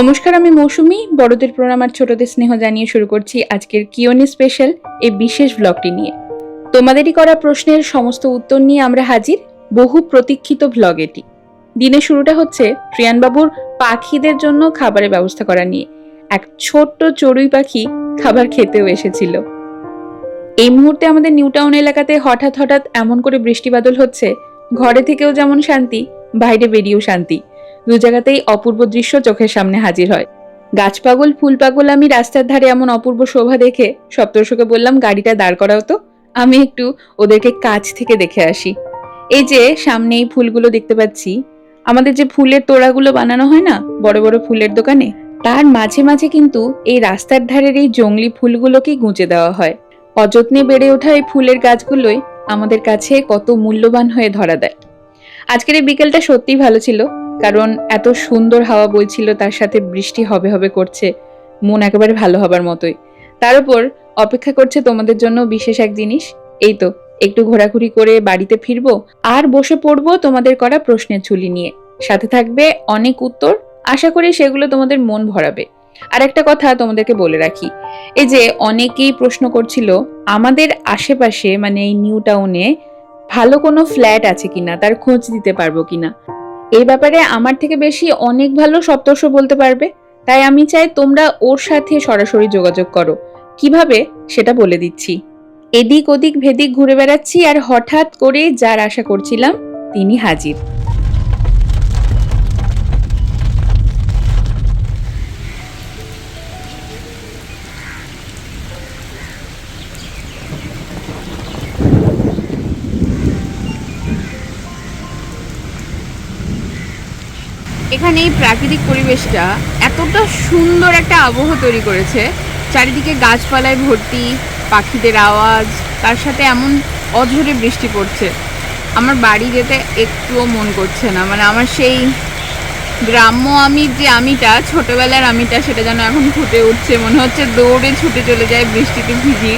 নমস্কার, আমি মৌসুমি। বড়দের প্রণাম আর ছোটদের স্নেহ জানিয়ে শুরু করছি আজকের কিওনি স্পেশাল এই বিশেষ ব্লগটি নিয়ে। তোমাদেরই করা প্রশ্নের সমস্ত উত্তর নিয়ে আমরা হাজির বহু প্রতীক্ষিত ব্লগ এটি। দিনের শুরুটা হচ্ছে প্রিয়ানবাবুর পাখিদের জন্য খাবারের ব্যবস্থা করা নিয়ে। এক ছোট্ট চড়ুই পাখি খাবার খেতেও এসেছিল। এই মুহূর্তে আমাদের নিউ টাউন এলাকাতে হঠাৎ হঠাৎ এমন করে বৃষ্টি বাদল হচ্ছে, ঘরে থেকেও যেমন শান্তি, বাইরে বেরিয়েও শান্তি। দু জায়গাতেই অপূর্ব দৃশ্য চোখের সামনে হাজির হয়। গাছ পাগল, ফুল পাগল, আমি রাস্তার ধারে এমন অপূর্ব শোভা দেখে সপ্তর্ষকে বললাম, গাড়িটা দাঁড় করাও তো। আমি একটু ওদেরকে কাছ থেকে দেখে আসি। এই যে, সামনে এই ফুলগুলো দেখতে পাচ্ছি। আমাদের যে ফুলের তোড়াগুলো বানানো হয় না, বড় বড় ফুলের দোকানে, তার মাঝে মাঝে কিন্তু এই রাস্তার ধারের এই জংলি ফুলগুলোকেই গুঁজে দেওয়া হয়। অযত্নে বেড়ে ওঠা এই ফুলের গাছগুলোই আমাদের কাছে কত মূল্যবান হয়ে ধরা দেয়। আজকের এই বিকেলটা সত্যিই ভালো ছিল। কারণ এত সুন্দর হাওয়া বইছিল, তার সাথে বৃষ্টি হবে হবে করছে, মন একেবারে ভালো হবার মতোই। তার উপর অপেক্ষা করছে তোমাদের জন্য বিশেষ এক জিনিস, এই তো, একটু ঘোরাঘুরি করে বাড়িতে ফিরবো, আর বসে পড়ব তোমাদের করা প্রশ্নের ঝুলি নিয়ে। সাথে থাকবে অনেক উত্তর, আশা করি সেগুলো তোমাদের মন ভরাবে। আর একটা কথা তোমাদেরকে বলে রাখি, এই যে অনেকেই প্রশ্ন করছিল, আমাদের আশেপাশে মানে এই নিউ টাউনে, ভালো কোনো ফ্ল্যাট আছে কিনা, তার খোঁজ দিতে পারব কিনা? এই ব্যাপারে আমার থেকে বেশি অনেক ভালো সপ্তর্ষ বলতে পারবে। তাই আমি চাই তোমরা ওর সাথে সরাসরি যোগাযোগ করো। কীভাবে? সেটা বলে দিচ্ছি। এদিক ওদিক ভেদিক ঘুরে বেড়াচ্ছি আর হঠাৎ করে যার আশা করছিলাম, তিনি হাজির। এখানে এই প্রাকৃতিক পরিবেশটা এতটা সুন্দর একটা আবহ তৈরি করেছে। চারিদিকে গাছপালায় ভর্তি, পাখিদের আওয়াজ, তার সাথে এমন অঝরে বৃষ্টি পড়ছে। আমার বাড়ি যেতে একটুও মন করছে না। মানে আমার সেই গ্রাম্য আমি যে আমিটা, ছোটবেলার আমিটা, সেটা যেন এখন ফুটে উঠছে। মনে হচ্ছে দৌড়ে ছুটে চলে যায় বৃষ্টিতে ভিজি।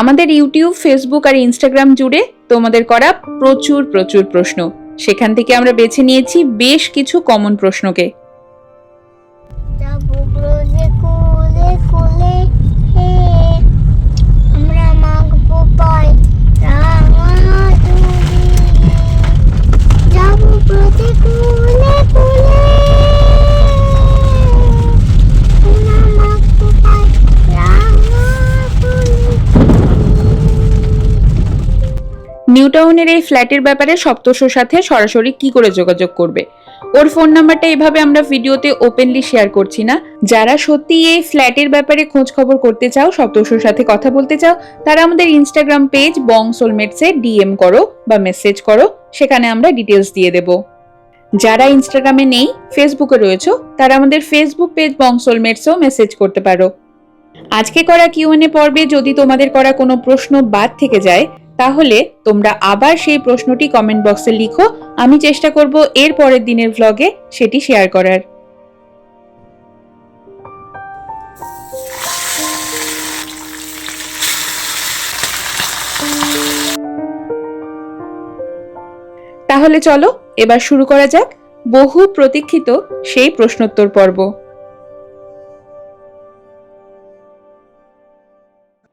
আমাদের ইউটিউব, ফেসবুক আর ইনস্টাগ্রাম জুড়ে তোমাদের করা প্রচুর প্রচুর প্রশ্ন। সেখান থেকে আমরা বেছে নিয়েছি বেশ কিছু কমন প্রশ্নকে। নিউ টাউনের এই ফ্ল্যাটের ব্যাপারে সপ্তর্ষর সাথে সরাসরি কি করে যোগাযোগ করবে? ওর ফোন নাম্বারটা এভাবে আমরা ভিডিওতে ওপেনলি শেয়ার করছি না। যারা সত্যি এই ফ্ল্যাটের ব্যাপারে খোঁজ খবর করতে চাও, সপ্তর্ষর সাথে কথা বলতে চাও, তারা আমাদের ইনস্টাগ্রাম পেজ বং সোলমেটসে ডিএম করো বা মেসেজ করো, সেখানে আমরা ডিটেলস দিয়ে দেব। যারা ইনস্টাগ্রামে নেই ফেসবুকে রয়েছে, তারা আমাদের ফেসবুক পেজ বং সোলমেটসেও মেসেজ করতে পারো। আজকে করা কিউএনএ পর্বে যদি তোমাদের করা কোনো প্রশ্ন বাদ থেকে যায় তাহলে তোমরা আবার সেই প্রশ্নটি কমেন্ট বক্সে লিখো। আমি চেষ্টা করব এর পরের দিনের ভ্লগে সেটি শেয়ার করার। তাহলে চলো, এবার শুরু করা যাক বহু প্রতীক্ষিত সেই প্রশ্নোত্তর পর্ব।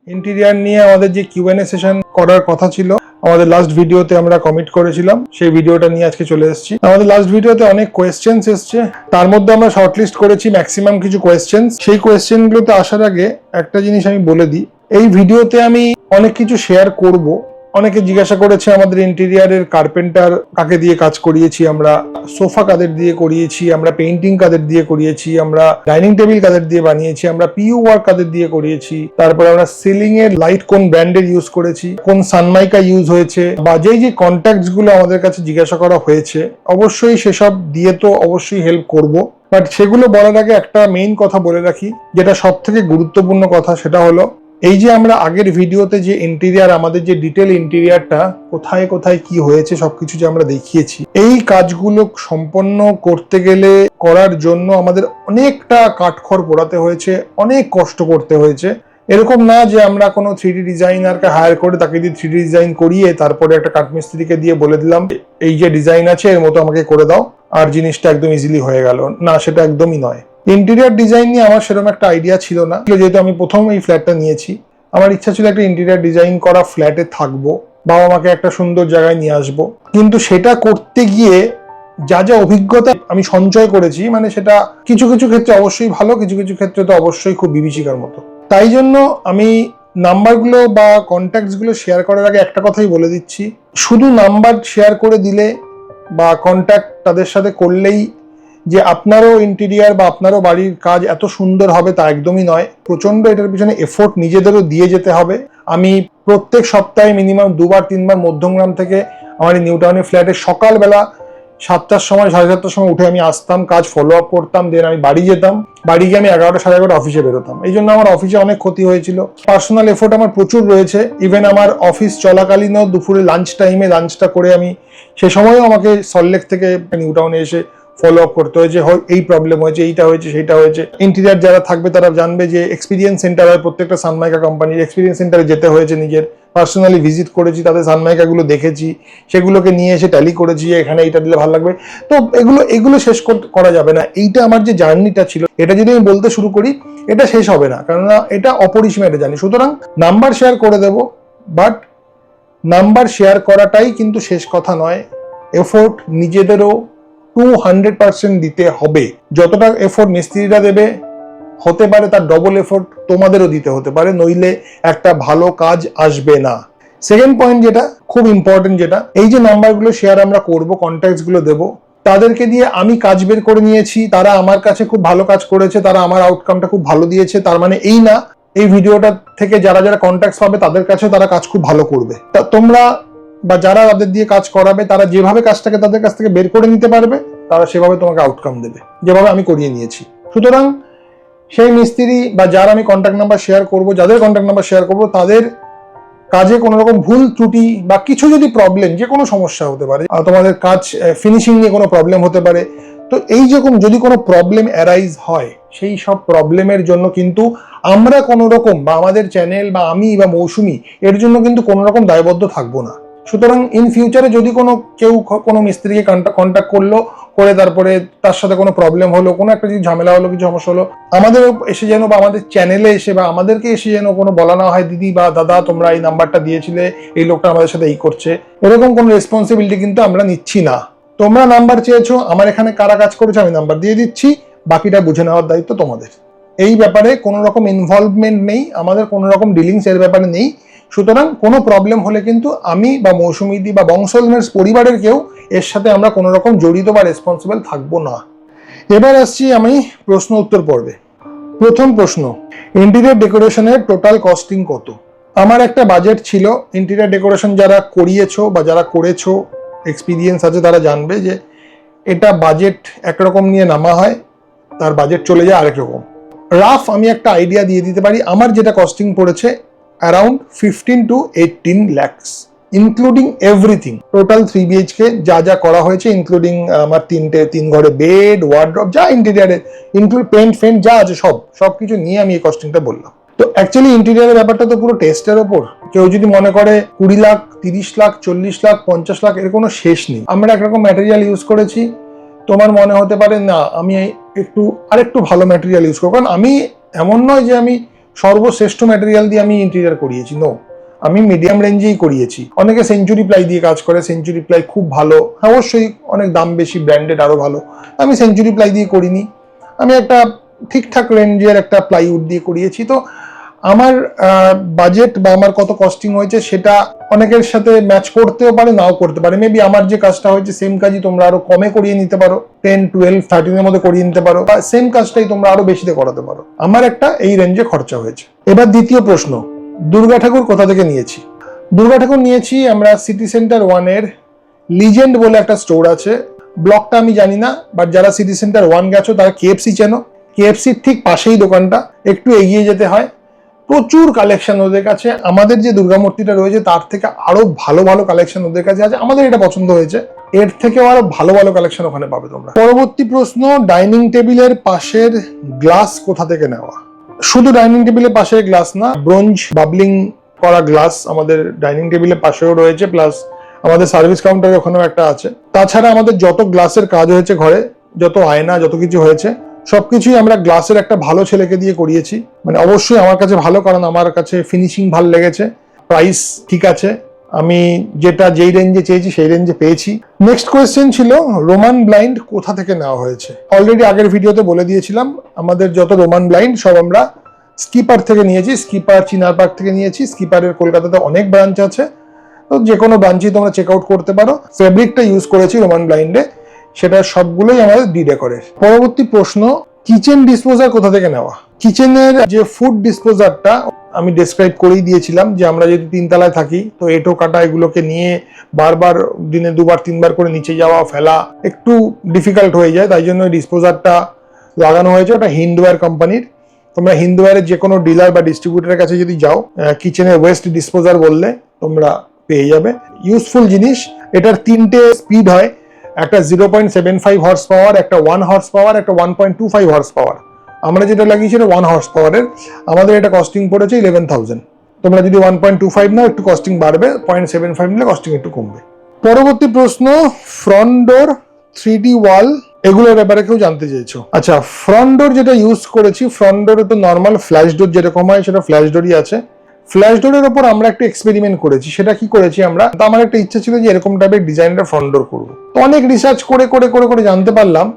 ইন্টেরিয়ার নিয়ে আমাদের যে কিউএনএ সেশন করার কথা ছিল, আমাদের লাস্ট ভিডিওতে আমরা কমিট করেছিলাম, সেই ভিডিওটা নিয়ে আজকে চলে এসেছি। আমাদের লাস্ট ভিডিওতে অনেক কোয়েশ্চেন্স এসছে, তার মধ্যে আমরা শর্টলিস্ট করেছি ম্যাক্সিমাম কিছু কোয়েশ্চেন্স সেই কোয়েশ্চেনগুলোতে আসার আগে একটা জিনিস আমি বলে দিই, এই ভিডিওতে আমি অনেক কিছু শেয়ার করব অনেকে জিজ্ঞাসা করেছে, আমাদের ইন্টেরিয়ারের কার্পেন্টার কাকে দিয়ে কাজ করিয়েছি আমরা? সোফা কাদের দিয়ে করিয়েছি? আমরা পেইন্টিং কাদের দিয়ে করিয়েছি? আমরা ডাইনিং টেবিল কাদের দিয়ে বানিয়েছি? আমরা পিউ ওয়ার্ক কাদের দিয়ে করিয়েছি? তারপরে আমরা সিলিং এর লাইট কোন ব্র্যান্ডের ইউজ করেছি? কোন সানমাইকা ইউজ হয়েছে? বা যেই যে কন্ট্যাক্টসগুলো আমাদের কাছে জিজ্ঞাসা করা হয়েছে, অবশ্যই সেসব দিয়ে তো অবশ্যই হেল্প করব। বাট সেগুলো বলার আগে একটা মেইন কথা বলে রাখি, যেটা সব থেকে গুরুত্বপূর্ণ কথা সেটা হলো এই যে আমরা আগের ভিডিওতে যে ইন্টেরিয়ার আমাদের যে ডিটেল ইন্টেরিয়ারটা কোথায় কোথায় কি হয়েছে, সবকিছু যে আমরা দেখিয়েছি, এই কাজগুলো সম্পন্ন করতে গেলে, করার জন্য আমাদের অনেকটা কাঠখড় পোড়াতে হয়েছে, অনেক কষ্ট করতে হয়েছে। এরকম না যে আমরা কোনো থ্রি ডিজাইনারকে হায়ার করে তাকে দিয়ে থ্রি ডিজাইন করিয়ে তারপরে একটা কাঠমিস্ত্রিকে দিয়ে বলে দিলাম, এই যে ডিজাইন আছে, এর মতো আমাকে করে দাও, আর জিনিসটা একদম ইজিলি হয়ে গেল। না, সেটা একদমই নয়। ইন্টেরিয়ার ডিজাইন নিয়ে আমার সেরকম একটা আইডিয়া ছিল না। যেহেতু আমি প্রথম এই ফ্ল্যাটটা নিয়েছি, আমার ইচ্ছা ছিল একটা ইন্টেরিয়ার ডিজাইন করা ফ্ল্যাটে থাকব, বাবা মাকে একটা সুন্দর জায়গায় নিয়ে আসব। কিন্তু সেটা করতে গিয়ে যা যা অভিজ্ঞতা আমি সঞ্চয় করেছি মানে সেটা কিছু কিছু ক্ষেত্রে অবশ্যই ভালো, কিছু কিছু ক্ষেত্রে তো অবশ্যই খুব বিভীষিকার মতো। তাই জন্য আমি নাম্বারগুলো বা কন্ট্যাক্টসগুলো শেয়ার করার আগে একটা কথাই বলে দিচ্ছি। শুধু নাম্বার শেয়ার করে দিলে বা কন্ট্যাক্ট তাদের সাথে করলেই যে আপনারও ইন্টেরিয়ার বা আপনারও বাড়ির কাজ এত সুন্দর হবে তা একদমই নয়। প্রচণ্ড এটার পিছনে এফোর্ট নিজেদেরও দিয়ে যেতে হবে। আমি প্রত্যেক সপ্তাহে মিনিমাম দুবার, তিনবার মধ্যমগ্রাম থেকে আমার নিউ টাউনের ফ্ল্যাটে সকালবেলা সাতটার সময়, সাড়ে সাতটার সময় উঠে আমি আসতাম, কাজ ফলো আপ করতাম দেন আমি বাড়ি যেতাম। বাড়ি গিয়ে আমি এগারোটা, সাড়ে এগারোটা অফিসে বেরোতাম। এই জন্য আমার অফিসে অনেক ক্ষতি হয়েছিল। পার্সোনাল এফোর্ট আমার প্রচুর রয়েছে। ইভেন আমার অফিস চলাকালীনও দুপুরে লাঞ্চ টাইমে লাঞ্চটা করে আমি সে সময়ও আমাকে সল্টলেক থেকে নিউ টাউনে এসে ফলো আপ করতে হয়েছে, হয়- এই প্রবলেম হয়েছে, এইটা হয়েছে, সেটা হয়েছে। ইন্টেরিয়ার যারা থাকবে তারা জানবে যে এক্সপিরিয়েন্স সেন্টার হয় প্রত্যেকটা সানমাইকা কোম্পানির এক্সপিরিয়েন্স সেন্টারে যেতে হয়েছে নিজের। পার্সোনালি ভিজিট করেছি, তাদের সানমাইকাগুলো দেখেছি, সেগুলোকে নিয়ে এসে ট্যালি করেছি এখানে এইটা দিলে ভালো লাগবে। তো এগুলো এগুলো শেষ করা যাবে না। এইটা আমার যে জার্নিটা ছিল, এটা যদি আমি বলতে শুরু করি, এটা শেষ হবে না। কেননা এটা অপরিসীম এটা জানি সুতরাং নাম্বার শেয়ার করে দেব বাট নাম্বার শেয়ার করাটাই কিন্তু শেষ কথা নয়। এফোর্ট নিজেদেরও টু হান্ড্রেড পার্সেন্ট দিতে হবে। যতটা এফোর্ট মিস্ত্রিরা দেবে, হতে পারে তার ডবল এফোর্ট তোমাদেরও দিতে হতে পারে, নইলে একটা ভালো কাজ আসবে না। সেকেন্ড পয়েন্ট যেটা, খুব ইম্পর্টেন্ট যেটা, এই যে নাম্বারগুলো শেয়ার আমরা করব কন্ট্যাক্টসগুলো দেবো, তাদেরকে দিয়ে আমি কাজ বের করে নিয়েছি, তারা আমার কাছে খুব ভালো কাজ করেছে, তারা আমার আউটকামটা খুব ভালো দিয়েছে, তার মানে এই না, এই ভিডিওটা থেকে যারা যারা কন্ট্যাক্টস পাবে, তাদের কাছে তারা কাজ খুব ভালো করবে। তা তোমরা বা যারা তাদের দিয়ে কাজ করাবে, তারা যেভাবে কাজটাকে তাদের কাছ থেকে বের করে নিতে পারবে, তারা সেভাবে তোমাকে আউটকাম দেবে। যেভাবে আমি করিয়ে নিয়েছি। সুতরাং সেই মিস্ত্রি বা যার আমি কন্ট্যাক্ট নাম্বার শেয়ার করব, যাদের কন্ট্যাক্ট নাম্বার শেয়ার করব, তাদের কাজে কোনো রকম ভুল, ত্রুটি বা কিছু যদি প্রবলেম যে কোনো সমস্যা হতে পারে তোমাদের কাজ ফিনিশিং নিয়ে কোনো প্রবলেম হতে পারে, তো এই যখন যদি কোনো প্রবলেম অ্যারাইজ হয়, সেই সব প্রবলেমের জন্য কিন্তু আমরা কোনো রকম বা আমাদের চ্যানেল বা আমি বা মৌসুমি, এর জন্য কিন্তু কোনো রকম দায়বদ্ধ থাকব না। সুতরাং ইন ফিউচারে যদি কোনো কেউ কোনো মিস্ত্রিকে কন্ট্যাক্ট করল, করে তারপরে তার সাথে কোনো প্রবলেম হলো, কোনো একটা যদি ঝামেলা হলো, কিছু সমস্যা হলো আমাদের এসে যেন বা আমাদের চ্যানেলে এসে বা আমাদেরকে এসে যেন কোনো বলা না হয়, দিদি বা দাদা, তোমরা এই নাম্বারটা দিয়েছিলে, এই লোকটা আমাদের সাথে এই করছে। এরকম কোনো রেসপন্সিবিলিটি কিন্তু আমরা নিচ্ছি না। তোমরা নাম্বার চেয়েছো, আমার এখানে কারা কাজ করেছে, আমি নাম্বার দিয়ে দিচ্ছি, বাকিটা বুঝে নেওয়ার দায়িত্ব তোমাদের। এই ব্যাপারে কোনো রকম ইনভলভমেন্ট নেই, আমাদের কোনো রকম ডিলিংস এর ব্যাপারে নেই। সুতরাং কোনো প্রবলেম হলে কিন্তু আমি বা মৌসুমিদি বা বংশলমের পরিবারের কেউ এর সাথে আমরা কোনো রকম জড়িত বা রেসপন্সিবল থাকব না। এবার আসছি আমি প্রশ্ন উত্তর পর্বে। প্রথম প্রশ্ন ইন্টেরিয়র ডেকোরেশনের টোটাল কস্টিং কত? আমার একটা বাজেট ছিল ইন্টেরিয়র ডেকোরেশন যারা করিয়েছো বা যারা করেছ এক্সপিরিয়েন্স আছে তারা জানবে যে এটা বাজেট একরকম নিয়ে নামা হয়, তার বাজেট চলে যায় আরেক রকম। রাফ, আমি একটা আইডিয়া দিয়ে দিতে পারি। আমার যেটা কস্টিং পড়েছে around fifteen to eighteen lakhs including everything total three BHK যা যা করা হয়েছে ইনক্লুডিং আমার তিনটে, তিন ঘরে বেড ওয়ার্ড্রপ যা ইন্টেরিয়ারে ইনক্লুড পেন্ট ফেন্ট যা আছে সব সব কিছু নিয়ে আমি এই কস্টিংটা বললাম। তো অ্যাকচুয়ালি ইন্টেরিয়ারের ব্যাপারটা তো পুরো টেস্টের ওপর। কেউ যদি মনে করে কুড়ি লাখ, তিরিশ লাখ, চল্লিশ লাখ, পঞ্চাশ লাখ, এর কোনো শেষ নেই। আমরা একরকম ম্যাটেরিয়াল ইউজ করেছি। তোমার মনে হতে পারে না আমি একটু আরেকটু ভালো ম্যাটেরিয়াল ইউজ করব। কারণ আমি এমন নয় যে আমি সর্বশ্রেষ্ঠ ম্যাটেরিয়াল দিয়ে আমি ইন্টেরিয়ার করিয়েছি নো আমি মিডিয়াম রেঞ্জেই করিয়েছি। অনেকে সেঞ্চুরি প্লাই দিয়ে কাজ করে সেঞ্চুরি প্লাই খুব ভালো। হ্যাঁ, অবশ্যই অনেক দাম বেশি ব্র্যান্ডেড আরও ভালো। আমি সেঞ্চুরি প্লাই দিয়ে করিনি। আমি একটা ঠিকঠাক রেঞ্জের একটা প্লাইউড দিয়ে করিয়েছি তো আমার বাজেট বা আমার কত কস্টিং হয়েছে সেটা অনেকের সাথে ম্যাচ করতেও পারে, নাও করতে পারে। মেবি আমার যে কাজটা হয়েছে সেম কাজই তোমরা আরও কমে করিয়ে নিতে পারো। টেন টুয়েলভ থার্টিনের মধ্যে করিয়ে নিতে পারো। বা সেম কাজটাই তোমরা আরও বেশিতে করাতে পারো। আমার একটা এই রেঞ্জে খরচা হয়েছে। এবার দ্বিতীয় প্রশ্ন, দুর্গা ঠাকুর কোথা থেকে নিয়েছি? দুর্গা ঠাকুর নিয়েছি আমরা সিটি সেন্টার ওয়ানের লিজেন্ড বলে একটা স্টোর আছে। ব্লকটা আমি জানি না বাট যারা সিটি সেন্টার ওয়ান গেছো, তারা কেএফসি চেনো। কেএফসির ঠিক পাশেই দোকানটা, একটু এগিয়ে যেতে হয়। প্রচুর কালেকশন ওদের কাছে। আমাদের যে দুর্গা মূর্তিটা রয়েছে, তার থেকে আরও ভালো ভালো কালেকশন ওদের কাছে আছে। আমাদের এটা পছন্দ হয়েছে। এর থেকেও আরও ভালো ভালো কালেকশন ওখানে পাবে তোমরা। পরবর্তী প্রশ্ন ডাইনিং টেবিলের পাশের গ্লাস কোথা থেকে নেওয়া? শুধু ডাইনিং টেবিলের পাশে গ্লাস না, ব্রোঞ্জ বাবলিং করা গ্লাস আমাদের ডাইনিং টেবিলের পাশেও রয়েছে। প্লাস আমাদের সার্ভিস কাউন্টার ওখানেও একটা আছে। তাছাড়া আমাদের যত গ্লাসের কাজ হয়েছে ঘরে, যত আয়না, যত কিছু হয়েছে সবকিছুই আমরা গ্লাসের একটা ভালো ছেলেকে দিয়ে করিয়েছি। মানে অবশ্যই আমার কাছে ভালো, কারণ আমার কাছে ফিনিশিং ভালো লেগেছে। প্রাইস ঠিক আছে। আমি যেটা যেই রেঞ্জে চেয়েছি, সেই রেঞ্জে পেয়েছি। নেক্সট কোয়েশ্চেন ছিল রোমান ব্লাইন্ড কোথা থেকে নেওয়া হয়েছে? অলরেডি আগের ভিডিওতে বলে দিয়েছিলাম, আমাদের যত রোমান ব্লাইন্ড সব আমরা স্কিপার থেকে নিয়েছি। স্কিপার চিনার পার্ক থেকে নিয়েছি। স্কিপারের কলকাতাতে অনেক ব্রাঞ্চ আছে। তো যে কোনো ব্রাঞ্চেই তোমরা চেক আউট করতে পারো। ফেব্রিকটা ইউজ করেছি রোমান ব্লাইন্ডে সেটা সবগুলোই আমাদের ডি ডেকরের পরবর্তী প্রশ্ন কিচেন ডিসপোজার কোথা থেকে নেওয়া? কিচেনের যে ফুড ডিসপোজারটা আমি ডেসক্রাইব করেই দিয়েছিলাম যে আমরা যদি তিনতলায় থাকি, তো এটো কাটা এগুলোকে নিয়ে বারবার দিনে দুবার, তিনবার করে নিচে যাওয়া, ফেলা একটু ডিফিকাল্ট হয়ে যায়। তাই জন্য ডিসপোজারটা লাগানো হয়েছে। ওটা হিন্দওয়্যার কোম্পানির তোমরা হিন্দওয়্যারের যে কোনো ডিলার বা ডিস্ট্রিবিউটারের কাছে যদি যাও কিচেনের ওয়েস্ট ডিসপোজার বললে তোমরা পেয়ে যাবে। ইউজফুল জিনিস, এটার তিনটে স্পিড হয়। একটা zero point seven five horsepower একটা ওয়ান হর্স পাওয়ার একটা one point two five horsepower আমরা যেটা লাগিয়েছি এটা ওয়ান হর্স পাওয়ারের আমাদের এটা কস্টিং পড়েছে ইলেভেন থাউজেন্ড তোমরা যদি ওয়ান পয়েন্ট টু ফাইভ নাও, একটু কস্টিং বাড়বে পয়েন্ট সেভেন ফাইভ নিলে কস্টিং একটু কমবে। পরবর্তী প্রশ্ন front door three D wall এগুলোর ব্যাপারে কেউ জানতে চেয়েছো আচ্ছা ফ্রন্ট ডোর যেটা ইউজ করেছি ফ্রন্ট ডোরে তো নর্মাল ফ্ল্যাশ ডোর যেরকম হয়, সেটা ফ্ল্যাশ ডোরই আছে। ফ্ল্যাশ ডোরের ওপর আমরা একটা এক্সপেরিমেন্ট করেছি। সেটা কি করেছি আমরা? তো আমার একটা ইচ্ছা ছিল যে এরকম টাইপের ডিজাইনটা ফ্রন্ট ডোর করব। তো অনেক রিসার্চ করে করে করে করে জানতে পারলাম,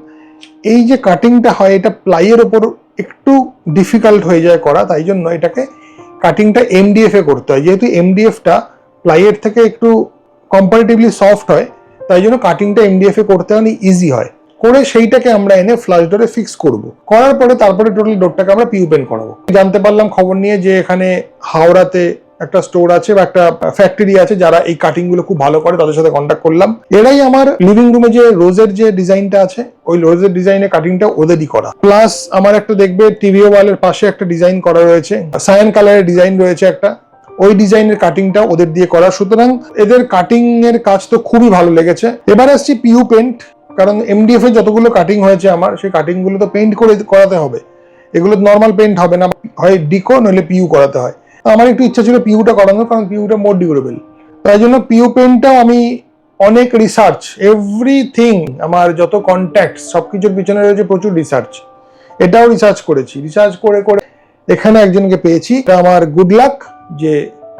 এই যে কাটিংটা হয়, এটা প্লাইয়ের ওপর একটু ডিফিকাল্ট হয়ে যায় করা, তাই জন্য এটাকে কাটিংটা এমডিএফ করতে হয়। যেহেতু এমডিএফটা প্লাইয়ের থেকে একটু কম্পারেটিভলি সফট হয়, তাই জন্য কাটিংটা এমডিএফ করতে অনেক ইজি হয়। করে সেইটাকে আমরা এনে ফ্লাশ ডোরে ফিক্স করব। করার পরে তারপরে টোটাল ডোরটাকে আমরা পিউ পেন করাবো। জানতে পারলাম খবর নিয়ে যে এখানে হাওড়াতে একটা স্টোর আছে বা একটা ফ্যাক্টরি আছে যারা এই কাটিংগুলো খুব ভালো করে, তাদের সাথে কন্ট্যাক্ট করলাম। এরাই আমার লিভিং রুমে যে রোজের যে ডিজাইনটা আছে, ওই রোজের ডিজাইনের কাটিংটা ওদেরই করা। প্লাস আমার একটা দেখবে টিভি ওয়ালের পাশে একটা ডিজাইন করা রয়েছে সায়ান কালারের ডিজাইন রয়েছে একটা। ওই ডিজাইনের কাটিংটা ওদের দিয়ে করা। সুতরাং এদের কাটিং এর কাজ তো খুবই ভালো লেগেছে। এবার আসছি পিউ পেন্ট কারণ এমডিএফ এর যতগুলো কাটিং হয়েছে আমার, সেই কাটিংগুলো তো পেইন্ট করে করাতে হবে। এগুলো নর্মাল পেইন্ট হবে না, হয় ডিকো নইলে পিউ করাতে হয়। আমার একটু ইচ্ছা ছিল পিউটা করানোর, কারণ পিউটা মোর ডিউরেবল তাই জন্য পিউ পেনটাও আমি অনেক রিসার্চ এভরিথিং আমার যত কন্ট্যাক্ট সবকিছুর পিছনে রয়েছে প্রচুর রিসার্চ এটাও রিসার্চ করেছি। রিসার্চ করে করে এখানে একজনকে পেয়েছি। এটা আমার গুড লাক যে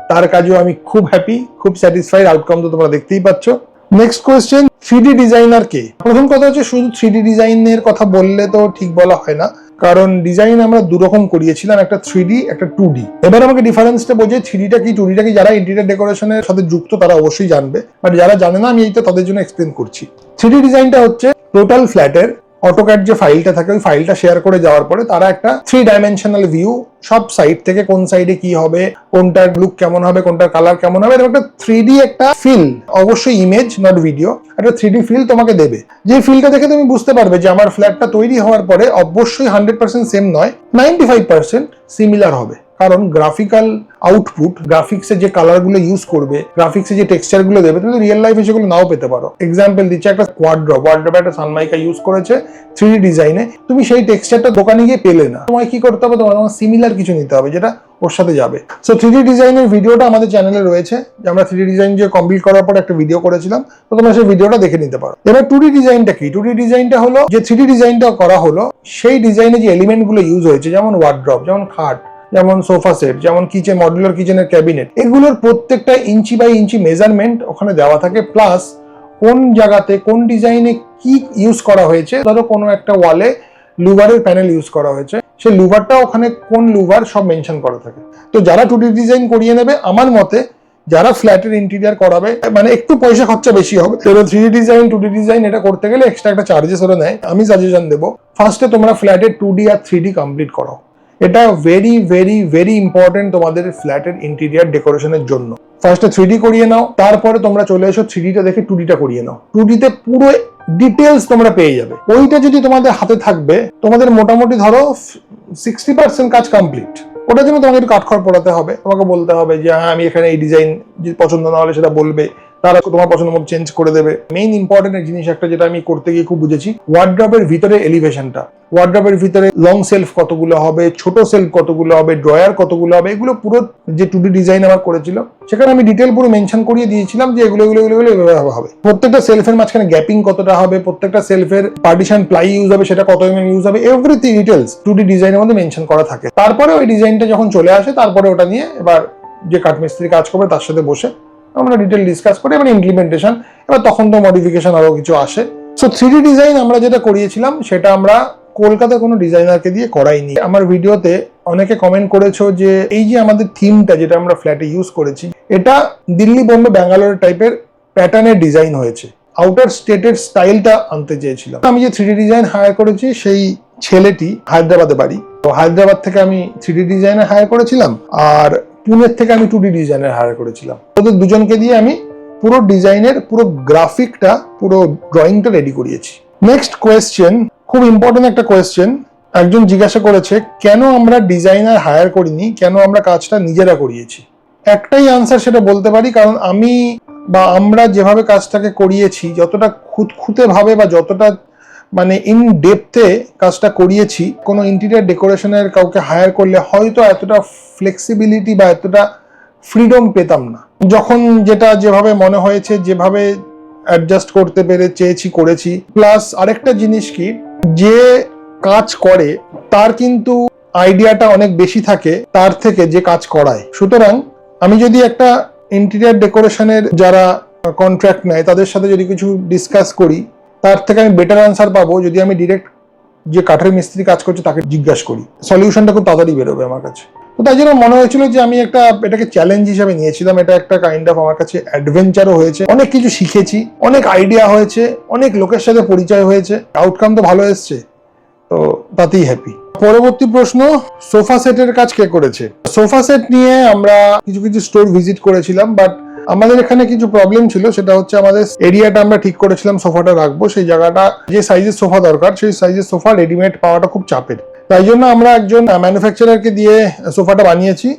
তার কাজেও আমি খুব হ্যাপি খুব স্যাটিসফাইড আউটকাম তো তোমরা দেখতেই পাচ্ছ। নেক্সট কোয়েশ্চেন থ্রি ডিজাইনার কে? প্রথম কথা হচ্ছে শুধু থ্রি ডিজাইনের কথা বললে তো ঠিক বলা হয় না, কারণ ডিজাইন আমরা দুরকম করিয়েছিলাম, একটা থ্রি একটা টু ডি এবার আমাকে ডিফারেন্সটা বোঝে থ্রিডিটা কি টু ডিটা কি, যারা ইন্টেরিয়ার ডেকোরেশনের সাথে যুক্ত তারা অবশ্যই জানবে বাট যারা জানে না, আমি এইটা তাদের জন্য এক্সপ্লেন করছি। থ্রি ডিজাইনটা হচ্ছে টোটাল ফ্ল্যাটের অটোক্যাট যে ফাইলটা থাকে, ওই ফাইলটা শেয়ার করে যাওয়ার পরে তারা একটা থ্রি ডাইমেনশনাল ভিউ সব সাইড থেকে কোন সাইডে কি হবে, কোনটার লুক কেমন হবে, কোনটার কালার কেমন হবে একটা থ্রি একটা ফিল অবশ্যই ইমেজ নট ভিডিও একটা থ্রি ফিল তোমাকে দেবে। যে ফিলটা দেখে তুমি বুঝতে পারবে যে আমার ফ্ল্যাটটা তৈরি হওয়ার পরে অবশ্যই হান্ড্রেড পার্সেন্ট সেম নয় নাইনটি ফাইভ পার্সেন্ট সিমিলার হবে। কারণ গ্রাফিক্যাল আউটপুট গ্রাফিক্সে যে কালারগুলো ইউজ করবে গ্রাফিক্সে যে টেক্সচারগুলো দেবে, তুমি রিয়েল লাইফে সেগুলো নাও পেতে পারো। এক্সাম্পল দিচ্ছে একটা কোয়াড্রপ কোয়াড্রপ একটা সানমাইকা ইউজ করেছে থ্রি ডিজাইনে তুমি সেই টেক্সচারটা দোকানে গিয়ে পেলে না। তোমায় কি করতে হবে? তোমার সিমিলার কিছু নিতে হবে, যেটা ওর সাথে যাবে। সো থ্রি ডিজাইনের ভিডিওটা আমাদের চ্যানেলে রয়েছে। যে আমরা থ্রি ডিজাইন যে কমপ্লিট করার পর একটা ভিডিও করেছিলাম, তো তোমরা সেই ভিডিওটা দেখে নিতে পারো। এবার টু ডিজাইনটা কি? টু ডিজাইনটা হলো যে থ্রি ডিজাইনটা করা হলো, সেই ডিজাইনে যে এলিমেন্টগুলো ইউজ হয়েছে, যেমন ওয়ার্ড্রপ যেমন খাট যেমন সোফা সেট, যেমন কিচেন মডুলার কিচেনের ক্যাবিনেট এগুলোর প্রত্যেকটা ইঞ্চি বাই ইঞ্চি মেজারমেন্ট ওখানে দেওয়া থাকে। প্লাস কোন জায়গাতে, কোন ডিজাইনে কি ইউজ করা হয়েছে, ধরো কোনো একটা ওয়ালে লুভারের প্যানেল ইউজ করা হয়েছে। সেই লুভারটা ওখানে কোন লুভার সব মেনশন করা থাকে। তো যারা টু ডিজাইন করিয়ে নেবে, আমার মতে যারা ফ্ল্যাটের ইন্টেরিয়ার করাবে মানে একটু পয়সা খরচা বেশি হবে। তো থ্রি ডিজাইন টু ডিজাইন এটা করতে গেলে এক্সট্রা একটা চার্জেস ওরা নেয়। আমি সাজেশন দেবো ফার্স্টে তোমরা ফ্ল্যাটের টু ডি আর থ্রি ডি কমপ্লিট করো এটা ভেরি ভেরি ভেরি ইম্পর্টেন্ট তোমাদের ফ্ল্যাটের ইন্টেরিয়ার ডেকোরেশনের জন্য। ফার্স্টে থ্রি করিয়ে নাও, তারপরে তোমরা চলে এসো থ্রি ডিটা দেখে টু ডিটা করিয়ে নাও। টু ডিতে পুরো ডিটেলস তোমরা পেয়ে যাবে। ওইটা যদি তোমাদের হাতে থাকবে, তোমাদের মোটামুটি ধরো সিক্সটি পার্সেন্ট কাজ কমপ্লিট ওটার জন্য তোমাকে একটু কাঠখড় পড়াতে হবে। তোমাকে বলতে হবে যে হ্যাঁ আমি এখানে এই ডিজাইন যদি পছন্দ না হলে সেটা বলবে। তারা তোমার পছন্দ মতো চেঞ্জ করে দেবে। মেইন ইম্পর্টেন্ট জিনিস একটা যেটা আমি করতে গিয়ে খুব বুঝেছি ওয়ার্ড্রপের ভিতরে এলিভেশনটা ওয়ার্ড্রপের ভিতরে লং সেলফ কতগুলো হবে, ছোট সেলফ কতগুলো হবে ড্রয়ার কতগুলো হবে, এগুলো পুরো যে টু ডি ডিজাইন আমার করেছিল, সেখানে আমি ডিটেল পুরো মেনশন করিয়ে দিয়েছিলাম যে এগুলো এগুলো এগুলো এভাবে হবে। প্রত্যেকটা সেলফের মাঝখানে গ্যাপিং কতটা হবে, প্রত্যেকটা সেলফের পার্টিশন প্লাই ইউজ হবে, সেটা কত এমএম ইউজ হবে এভরিথিং ডিটেলস টু ডি ডিজাইনের মধ্যে মেনশন করা থাকে। তারপরে ওই ডিজাইনটা যখন চলে আসে, তারপরে ওটা নিয়ে এবার যে কাঠমিস্ত্রি কাজ করবে তার সাথে বসে আমরা ডিটেল ডিসকাস করি, এবার ইমপ্লিমেন্টেশন এবার তখন তো মডিফিকেশন আরও কিছু আসে। সো থ্রি ডিজাইন আমরা যেটা করিয়েছিলাম, সেটা আমরা কলকাতার কোনো ডিজাইনারকে দিয়ে করাইনি। আমার ভিডিওতে অনেকে কমেন্ট করেছ যে, এই যে আমাদের থিমটা যেটা আমরা ফ্ল্যাটে ইউজ করেছি, এটা দিল্লি বোম্বে ব্যাঙ্গালোর টাইপের প্যাটার্নের ডিজাইন হয়েছে। আউটার স্টেটের স্টাইলটা আনতে চেয়েছিলাম। আমি যে থ্রি ডিজাইন হায়ার করেছি, সেই ছেলেটি হায়দ্রাবাদে বাড়ি। তো হায়দ্রাবাদ থেকে আমি থ্রি ডিজাইনার হায়ার করেছিলাম। আর পুনের থেকে আমি টু ডি ডিজাইনার হায়ার করেছিলাম। ওদের দুজনকে দিয়ে আমি পুরো ডিজাইনের, পুরো গ্রাফিকটা পুরো ড্রয়িংটা রেডি করিয়েছি। নেক্সট কোয়েশ্চেন খুব ইম্পর্টেন্ট একটা কোয়েশ্চেন একজন জিজ্ঞাসা করেছে, কেন আমরা ডিজাইনার হায়ার করিনি? কেন আমরা কাজটা নিজেরা করিয়েছি? একটাই আনসার সেটা বলতে পারি, কারণ আমি বা আমরা যেভাবে কাজটাকে করিয়েছি, যতটা খুঁতখুঁতে ভাবে বা যতটা মানে ইন ডেপথে কাজটা করিয়েছি, কোনো ইন্টিরিয়ার ডেকোরেশনের কাউকে হায়ার করলে হয়তো এতটা ফ্লেক্সিবিলিটি বা এতটা ফ্রিডম পেতাম না। যখন যেটা যেভাবে মনে হয়েছে, যেভাবে অ্যাডজাস্ট করতে পেরে, চেয়েছি, করেছি। প্লাস আরেকটা জিনিস কি, যে কাজ করে, তার কিন্তু আইডিয়াটা অনেক বেশি থাকে, তার থেকে যে কাজ করায়। সুতরাং আমি যদি একটা ইন্টেরিয়ার ডেকোরেশনের যারা কন্ট্রাক্ট নেয়, তাদের সাথে যদি কিছু ডিসকাস করি তার থেকে আমি বেটার অ্যান্সার পাবো যদি আমি ডিরেক্ট যে কাঠের মিস্ত্রি কাজ করছে তাকে জিজ্ঞাসা করি। সলিউশনটা খুব তাড়াতাড়ি বেরোবে আমার কাছে। তো তাই জন্য মনে হয়েছিল যে আমি একটা, এটাকে চ্যালেঞ্জ হিসাবে নিয়েছিলাম। এটা একটা কাইন্ড অফ আমার কাছে অ্যাডভেঞ্চারও হয়েছে। অনেক কিছু শিখেছি, অনেক আইডিয়া হয়েছে, অনেক লোকের সাথে পরিচয় হয়েছে। আউটকাম তো ভালো এসছে। তো তাতেই হ্যাপি পরবর্তী প্রশ্ন সোফা সেটের কাজ কে করেছে? সোফা সেট নিয়ে আমরা কিছু কিছু স্টোর ভিজিট করেছিলাম বাট আমাদের এখানে কিছু প্রবলেম ছিল, সেটা হচ্ছে আমাদের এরিয়াটা আমরা ঠিক করেছিলাম, সোফাটা রাখব। সেই জায়গাটা, যে সাইজের সোফা দরকার, সেই সাইজের সোফা রেডিমেড পাওয়াটা খুব চাপের। তাই জন্য আমরা একজন ম্যানুফ্যাকচারারকে দিয়ে সোফাটা বানিয়েছি,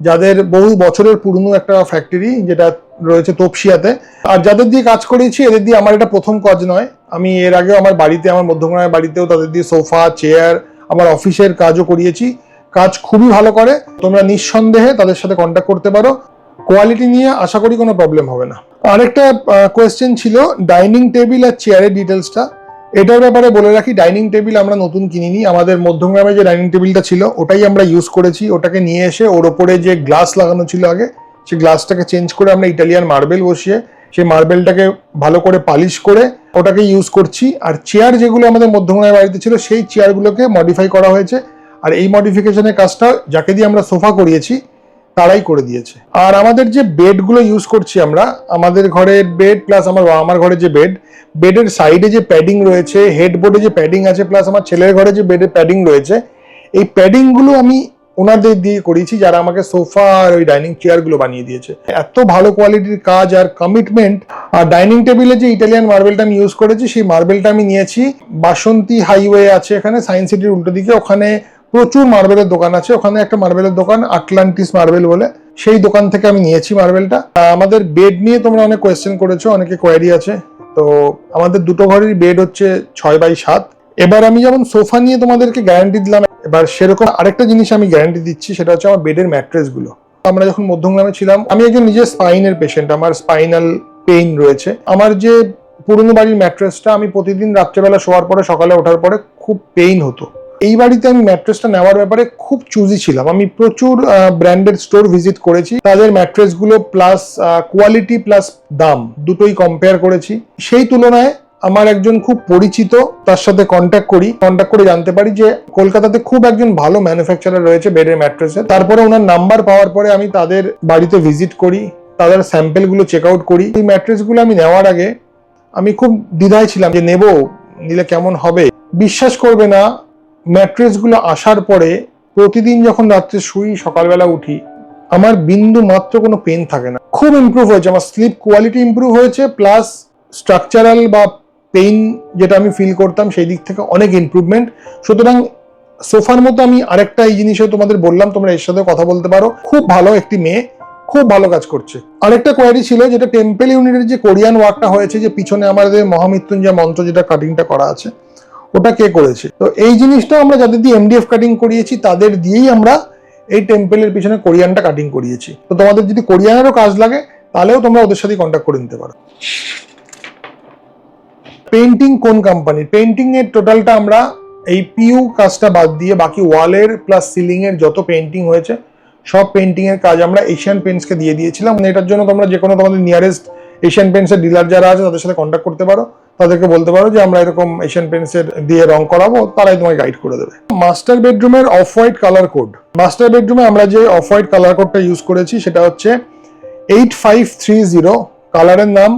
যাদের বহু বছরের পুরনো একটা ফ্যাক্টরি যেটা রয়েছে তপসিয়াতে। আর যাদের দিয়ে কাজ করিয়েছি, এদের দিয়ে আমার এটা প্রথম কাজ নয়। আমি এর আগেও আমার বাড়িতে, আমার মধ্যগ্রামের বাড়িতেও তাদের দিয়ে সোফা চেয়ার আমার অফিসের কাজও করিয়েছি। কাজ খুবই ভালো করে। তোমরা নিঃসন্দেহে তাদের সাথে কন্ট্যাক্ট করতে পারো। কোয়ালিটি নিয়ে আশা করি কোনো প্রবলেম হবে না। আরেকটা কোয়েশ্চেন ছিল ডাইনিং টেবিল আর চেয়ারের ডিটেলসটা এটার ব্যাপারে বলে রাখি ডাইনিং টেবিল আমরা নতুন কিনিনি। আমাদের মধ্যমগ্রামে যে ডাইনিং টেবিলটা ছিল, ওটাই আমরা ইউজ করেছি। ওটাকে নিয়ে এসে ওর ওপরে যে গ্লাস লাগানো ছিল আগে, সেই গ্লাসটাকে চেঞ্জ করে আমরা ইটালিয়ান মার্বেল বসিয়ে, সেই মার্বেলটাকে ভালো করে পালিশ করে ওটাকে ইউজ করছি। আর চেয়ার যেগুলো আমাদের মধ্যমগ্রামের বাড়িতে ছিল, সেই চেয়ারগুলোকে মডিফাই করা হয়েছে। আর এই মডিফিকেশনের কাজটা, যাকে দিয়ে আমরা সোফা করিয়েছি তারাই করে দিয়েছে। আর আমাদের যে বেডগুলো ইউজ করছি আমরা, আমাদের ঘরের বেড প্লাস আমার আমার ঘরে যে বেড বেডের সাইডে যে প্যাডিং রয়েছে হেডবোর্ডে যে প্যাডিং আছে প্লাস আমার ছেলের ঘরে যে বেডের প্যাডিং রয়েছে, এই প্যাডিংগুলো আমি ওনাদের দিয়ে করিয়েছি যারা আমাকে সোফা আর ওই ডাইনিং চেয়ারগুলো বানিয়ে দিয়েছে। এত ভালো কোয়ালিটির কাজ আর কমিটমেন্ট আর ডাইনিং টেবিলে যে ইটালিয়ান মার্বেলটা আমি ইউজ করেছি, সেই মার্বেলটা আমি নিয়েছি। বাসন্তী হাইওয়ে আছে এখানে সায়েন্স সিটির উল্টো দিকে, ওখানে প্রচুর মার্বেলের দোকান আছে। ওখানে একটা মার্বেলের দোকান আটলান্টিস মার্বেল বলে। সেই দোকান থেকে আমি নিয়েছি মার্বেলটা আমাদের বেড নিয়ে তোমরা অনেক কোয়েশ্চেন করেছ, অনেকে কোয়ারি আছে। তো আমাদের দুটো ঘরের বেড হচ্ছে ছয় বাই সাত। এবার আমি যেমন সোফা নিয়ে তোমাদেরকে গ্যারান্টি দিলাম, এবার সেরকম আরেকটা জিনিস আমি গ্যারান্টি দিচ্ছি, সেটা হচ্ছে আমার বেডের ম্যাট্রেসগুলো আমরা যখন মধ্যমগ্রামে ছিলাম, আমি একজন নিজের স্পাইনের পেশেন্ট আমার স্পাইনাল পেইন রয়েছে। আমার যে পুরনো বাড়ির ম্যাট্রেসটা আমি প্রতিদিন রাত্রেবেলা শোয়ার পরে, সকালে ওঠার পরে খুব পেইন হতো। এই বাড়িতে আমি ম্যাট্রেসটা নেওয়ার ব্যাপারে খুব চুজি ছিলাম। আমি প্রচুর ব্র্যান্ডেড স্টোর ভিজিট করেছি। তাদের ম্যাট্রেসগুলো প্লাস কোয়ালিটি প্লাস দাম দুটোই কম্পেয়ার করেছি। সেই তুলনায় আমার একজন খুব পরিচিত, তার সাথে কন্ট্যাক্ট করি। কন্ট্যাক্ট করে জানতে পারি যে কলকাতাতে খুব একজন ভালো ম্যানুফ্যাকচারার রয়েছে বেডের ম্যাট্রেসে তারপরে ওনার নাম্বার পাওয়ার পরে আমি তাদের বাড়িতে ভিজিট করি, তাদের স্যাম্পেলগুলো চেক আউট করি। এই ম্যাট্রেসগুলো আমি নেওয়ার আগে আমি খুব দ্বিধায় ছিলাম যে নেব, নিলে কেমন হবে? বিশ্বাস করবে না ম্যাট্রেসগুলো আসার পরে প্রতিদিন যখন রাত্রে শুই, সকালবেলা উঠি, আমার বিন্দু মাত্র কোনো পেন থাকে না। খুব ইমপ্রুভ হয়েছে, আমার স্লিপ কোয়ালিটি ইমপ্রুভ হয়েছে প্লাস স্ট্রাকচারাল বা পেইন যেটা আমি ফিল করতাম সেই দিক থেকে অনেক ইমপ্রুভমেন্ট সুতরাং সোফার মতো আমি আরেকটা এই জিনিসও তোমাদের বললাম, তোমরা এর সাথে কথা বলতে পারো। খুব ভালো একটি মেয়ে, খুব ভালো কাজ করছে। আরেকটা কোয়ারি ছিল যেটা টেম্পেল ইউনিটের যে কোরিয়ান ওয়ার্কটা হয়েছে, যে পিছনে আমাদের মহামৃত্যুঞ্জয় মন্ত্র যেটা কাটিংটা করা আছে ওটা কে করেছে? তো এই জিনিসটা আমরা যাদের দিয়ে এমডিএফ কাটিং করিয়েছি, তাদের দিয়েই আমরা এই টেম্পলের পিছনে কোরিয়ানটা কাটিং করিয়েছি। তো তোমাদের যদি কোরিয়ানেরও কাজ লাগে, তাহলেও তোমরা ওদের সাথে কন্ট্যাক্ট করে নিতে পারো। পেন্টিং কোন কোম্পানি পেন্টিং এর টোটালটা আমরা এই পিউ কাজটা বাদ দিয়ে বাকি ওয়ালের প্লাস সিলিং এর যত পেন্টিং হয়েছে, সব পেন্টিং এর কাজ আমরা এশিয়ান পেন্টসকে দিয়ে দিয়েছিলাম। মানে এটার জন্য তোমরা যে কোনো তোমাদের নিয়ারেস্ট এশিয়ান পেন্টসের ডিলার যারা আছে, তাদের সাথে কন্ট্যাক্ট করতে পারো। তাদেরকে বলতে পারো যে আমরা এরকম এশিয়ান পেন্টসের দিয়ে রং করাবো, তারাই তোমায় গাইড করে দেবে। মাস্টার বেডরুমের off white colour code master বেডরুমে আমরা যে অফ হোয়াইট কালার কোডটা ইউজ করেছি, সেটা হচ্ছে এইট ফাইভ থ্রি জিরো কালারের নাম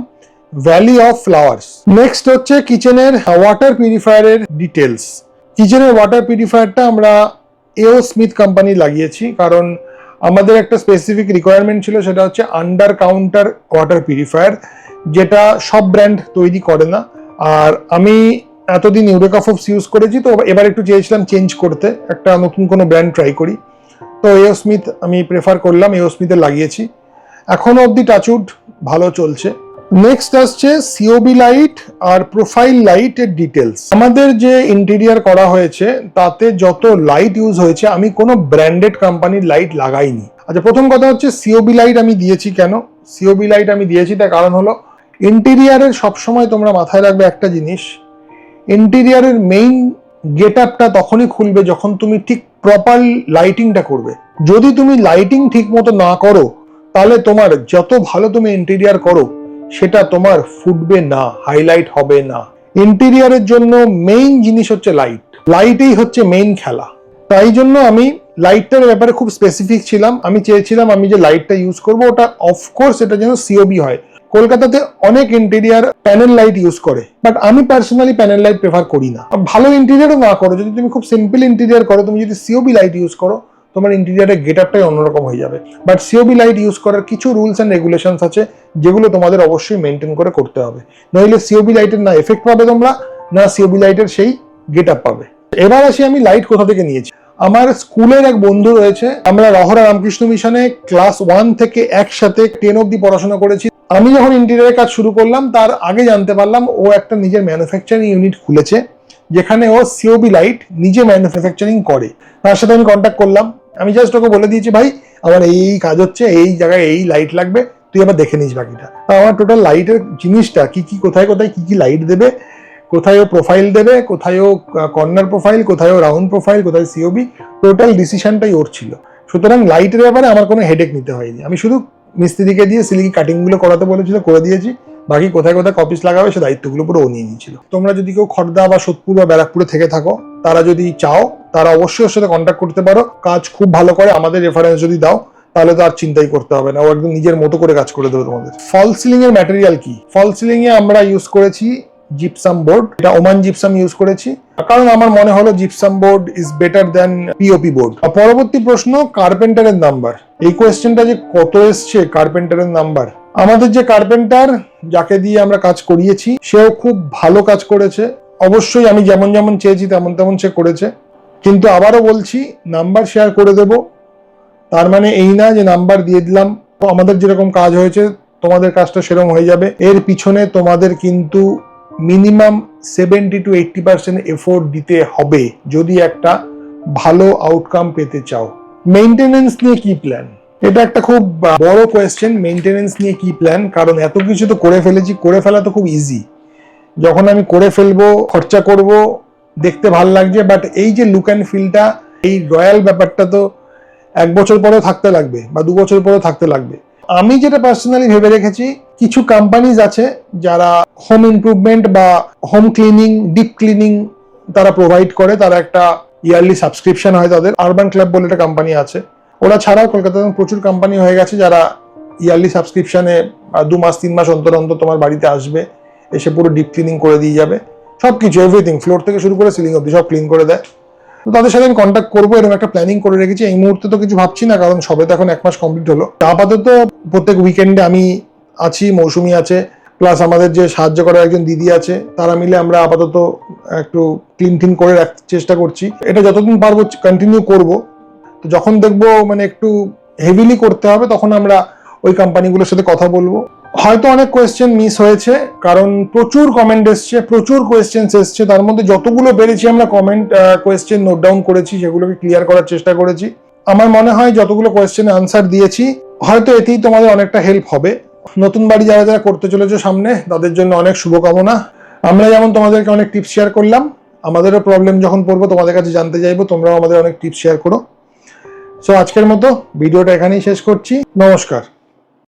ভ্যালি অফ ফ্লাওয়ার্স নেক্সট হচ্ছে কিচেনের ওয়াটার পিউরিফায়ারের ডিটেলস কিচেনের ওয়াটার পিউরিফায়ারটা আমরা এও স্মিথ কোম্পানি লাগিয়েছি, কারণ আমাদের একটা স্পেসিফিক রিকোয়ারমেন্ট ছিল, সেটা হচ্ছে আন্ডার কাউন্টার ওয়াটার পিউরিফায়ার যেটা সব ব্র্যান্ড তৈরি করে না। আর আমি এতদিন ইউরেকাফোপস ইউজ করেছি, তো এবার একটু চেয়েছিলাম চেঞ্জ করতে। একটা নতুন কোনো ব্র্যান্ড ট্রাই করি। তো এও স্মিথ আমি প্রেফার করলাম এও স্মিথের লাগিয়েছি। এখনও অবধি টাচউড ভালো চলছে। নেক্সট আসছে সিওবি লাইট আর প্রোফাইল লাইটের ডিটেলস আমাদের যে ইন্টেরিয়ার করা হয়েছে, তাতে যত লাইট ইউজ হয়েছে, আমি কোনো ব্র্যান্ডেড কোম্পানির লাইট লাগাইনি। আচ্ছা প্রথম কথা হচ্ছে সিওবি লাইট আমি দিয়েছি কেন? সিওবি লাইট আমি দিয়েছি, তার কারণ হলো ইন্টেরিয়ারের সবসময় তোমরা মাথায় রাখবে একটা জিনিস। ইন্টেরিয়ারের মেইন গেট আপটা তখনই খুলবে যখন তুমি ঠিক প্রপার লাইটিংটা করবে। যদি তুমি লাইটিং ঠিক মতো না করো, তাহলে তোমার যত ভালো তুমি ইন্টেরিয়ার করো, সেটা তোমার ফুটবে না হাইলাইট হবে না। ইন্টেরিয়ারের জন্য মেইন জিনিস হচ্ছে লাইট লাইটেই হচ্ছে মেইন খেলা। তাই জন্য আমি লাইটটার ব্যাপারে খুব স্পেসিফিক ছিলাম। আমি চেয়েছিলাম আমি যে লাইটটা ইউজ করব, ওটা অফকোর্স এটা যেন সিওবি হয়। কলকাতাতে অনেক ইন্টেরিয়ার প্যানেল লাইট ইউজ করে বাট আমি পার্সোনালি প্যানেল লাইট প্রেফার করি না। ভালো ইন্টেরিয়ারও না করো, যদি তুমি খুব সিম্পল ইন্টেরিয়ার করো, তুমি যদি সিওবি লাইট ইউজ করো, তোমার ইন্টেরিয়ারের গেট আপটাই অন্যরকম হয়ে যাবে। বাট সিওবি লাইট ইউজ করার কিছু রুলস অ্যান্ড রেগুলেশনস আছে, যেগুলো তোমাদের অবশ্যই মেনটেন করে করতে হবে। নইলে সিওবি লাইটের না এফেক্ট পাবে তোমরা, না সিওবি লাইটের সেই গেট আপ পাবে। এবার আসি আমি লাইট কোথা থেকে নিয়েছি। আমার স্কুলের এক বন্ধু রয়েছে, আমরা রহরা রামকৃষ্ণ মিশনে ক্লাস ওয়ান থেকে একসাথে টেন অব্দি পড়াশোনা করেছি। আমি যখন ইন্টেরিয়ারের কাজ শুরু করলাম, তার আগে জানতে পারলাম ও একটা নিজের ম্যানুফ্যাকচারিং ইউনিট খুলেছে, যেখানে ও সিওবি লাইট নিজে ম্যানুফ্যাকচারিং করে। তার সাথে আমি কন্ট্যাক্ট করলাম। আমি জাস্ট ওকে বলে দিয়েছি, ভাই, আমার এই এই কাজ হচ্ছে, এই জায়গায় এই লাইট লাগবে, তুই আবার দেখে নিস বাকিটা। তা আমার টোটাল লাইটের জিনিসটা, কি কি, কোথায় কোথায়, কি কি লাইট দেবে, কোথায় ও প্রোফাইল দেবে, কোথায় ও কর্নার প্রোফাইল কোথায় ও রাউন্ড প্রোফাইল কোথায় সিওবি টোটাল ডিসিশনটাই ওর ছিল। সুতরাং লাইটের ব্যাপারে আমার কোনো হেডেক নিতে হয়নি। আমি শুধু মিস্ত্রিকে দিয়ে সিলিকি কাটিংগুলো করাতে বলেছিল, করে দিয়েছি। বাকি কোথায় কোথায় কপিস লাগাবে, সে দায়িত্বগুলো পুরো ও নিয়ে নিয়েছিল। তোমরা যদি কেউ খর্দা বা সোদপুর বা ব্যারাকপুরে থেকে থাকো, তারা যদি চাও, তারা অবশ্যই ওর সাথে কন্ট্যাক্ট করতে পারো। কাজ খুব ভালো করে, আমাদের রেফারেন্স যদি দাও, তাহলে তো আর চিন্তাই করতে হবে না। ও একদম নিজের মতো করে কাজ করে দেবে তোমাদের। ফল সিলিং এর ম্যাটেরিয়াল কি? ফল সিলিং এ আমরা ইউজ করেছি জিপসাম বোর্ড এটা ওমান জিপসাম ইউজ করেছি। কারণ আমার মনে হলো gypsum board is better than POP board পরবর্তী প্রশ্ন কার্পেন্টারের নাম্বার এই কোয়েশ্চেনটা যে কত এসছে কার্পেন্টারের নাম্বার আমাদের যে কার্পেন্টার যাকে দিয়ে আমরা কাজ করিয়েছি, সেও খুব ভালো কাজ করেছে। অবশ্যই আমি যেমন যেমন চেয়েছি, তেমন তেমন সে করেছে। কিন্তু আবারও বলছি নাম্বার শেয়ার করে দেব। তার মানে এই না যে নাম্বার দিয়ে দিলাম। আমাদের যেরকম কাজ হয়েছে, তোমাদের কাজটা সেরকম হয়ে যাবে। এর পিছনে তোমাদের কিন্তু minimum seventy to eighty percent effort দিতে হবে, যদি একটা ভালো আউটকাম পেতে চাও। মেনটেনেন্স নিয়ে কি প্ল্যান এটা একটা খুব বড় কোয়েশ্চেন মেনটেনেন্স নিয়ে কি প্ল্যান কারণ এত কিছু তো করে ফেলেছি, করে ফেলা তো খুব ইজি যখন আমি করে ফেলব, খরচা করব, দেখতে ভালো লাগছে বাট এই যে লুক অ্যান্ড ফিলটা এই রয়্যাল ব্যাপারটা তো এক বছর পরেও থাকতে লাগবে, বা দু বছর পরেও থাকতে লাগবে। আমি যেটা পার্সোনালি ভেবে রেখেছি, কিছু কোম্পানিজ আছে যারা হোম ইমপ্রুভমেন্ট বা হোম ক্লিনিং ডিপ ক্লিনিং তারা প্রোভাইড করে, তারা একটা ইয়ারলি সাবস্ক্রিপশন হয় তাদের। আরবান ক্লাব বলে একটা কোম্পানি আছে। ওরা ছাড়াও কলকাতাতে প্রচুর কোম্পানি হয়ে গেছে যারা ইয়ারলি সাবস্ক্রিপশনে দু মাস, তিন মাস অন্তর অন্তর তোমার বাড়িতে আসবে, এসে পুরো ডিপ ক্লিনিং করে দিয়ে যাবে। সব কিছু এভরিথিং ফ্লোর থেকে শুরু করে সিলিং অব্দি সব ক্লিন করে দেয়। তো তাদের সাথে আমি কন্ট্যাক্ট করব, এরকম একটা প্ল্যানিং করে রেখেছি। এই মুহূর্তে তো কিছু ভাবছি না, কারণ সবে তো এখন এক মাস কমপ্লিট হলো। আপাতত প্রত্যেক উইকেন্ডে আমি আছি, মৌসুমি আছে। প্লাস আমাদের যে সাহায্য করার একজন দিদি আছে, তারা মিলে আমরা আপাতত একটু ক্লিন টিন করে রাখতে চেষ্টা করছি। এটা যতদিন পারব কন্টিনিউ করব। তো যখন দেখব মানে একটু হেভিলি করতে হবে, তখন আমরা ওই কোম্পানিগুলোর সাথে কথা বলব। হয়তো অনেক কোয়েশ্চেন মিস হয়েছে, কারণ প্রচুর কমেন্ট এসছে, প্রচুর কোয়েশ্চেন এসছে। তার মধ্যে যতগুলো পেরেছি আমরা কমেন্ট কোয়েশ্চেন নোট ডাউন করেছি, সেগুলোকে ক্লিয়ার করার চেষ্টা করেছি। আমার মনে হয় যতগুলো কোয়েশ্চেনে আনসার দিয়েছি, হয়তো এতেই তোমাদের অনেকটা হেল্প হবে। নতুন বাড়ি যারা যারা করতে চলেছে সামনে, তাদের জন্য অনেক শুভকামনা। আমরা যেমন তোমাদেরকে অনেক টিপস শেয়ার করলাম, আমাদেরও প্রবলেম যখন পড়ব, তোমাদের কাছে জানতে চাইব, তোমরাও আমাদের অনেক টিপস শেয়ার করো। সো আজকের মতো ভিডিওটা এখানেই শেষ করছি। নমস্কার।